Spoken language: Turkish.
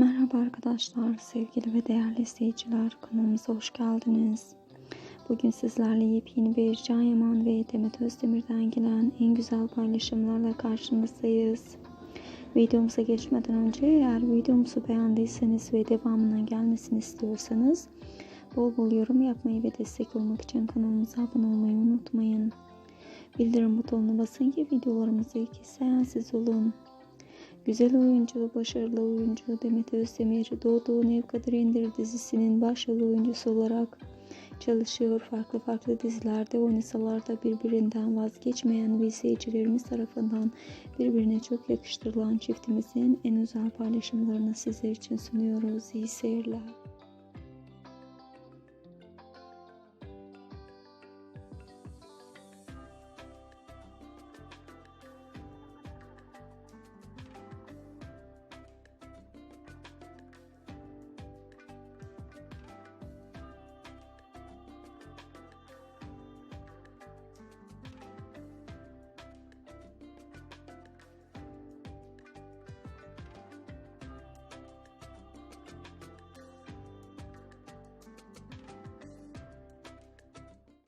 Merhaba arkadaşlar, sevgili ve değerli izleyiciler. Kanalımıza hoş geldiniz. Bugün sizlerle yepyeni bir Can Yaman ve Demet Özdemir'den gelen en güzel paylaşımlarla karşınızdayız. Videomuza geçmeden önce eğer videomuzu beğendiyseniz ve devamının gelmesini istiyorsanız bol bol yorum yapmayı ve destek olmak için kanalımıza abone olmayı unutmayın. Bildirim butonuna basın ki videolarımızı ilk izleyen siz olun. Güzel oyuncu, başarılı oyuncu Demet Özdemir Doğduğu Nevkadir İndir dizisinin başrol oyuncusu olarak çalışıyor. Farklı farklı dizilerde oynasalar da birbirinden vazgeçmeyen ve izleyicilerimiz tarafından birbirine çok yakıştırılan çiftimizin en özel paylaşımlarını sizler için sunuyoruz. İyi seyirler.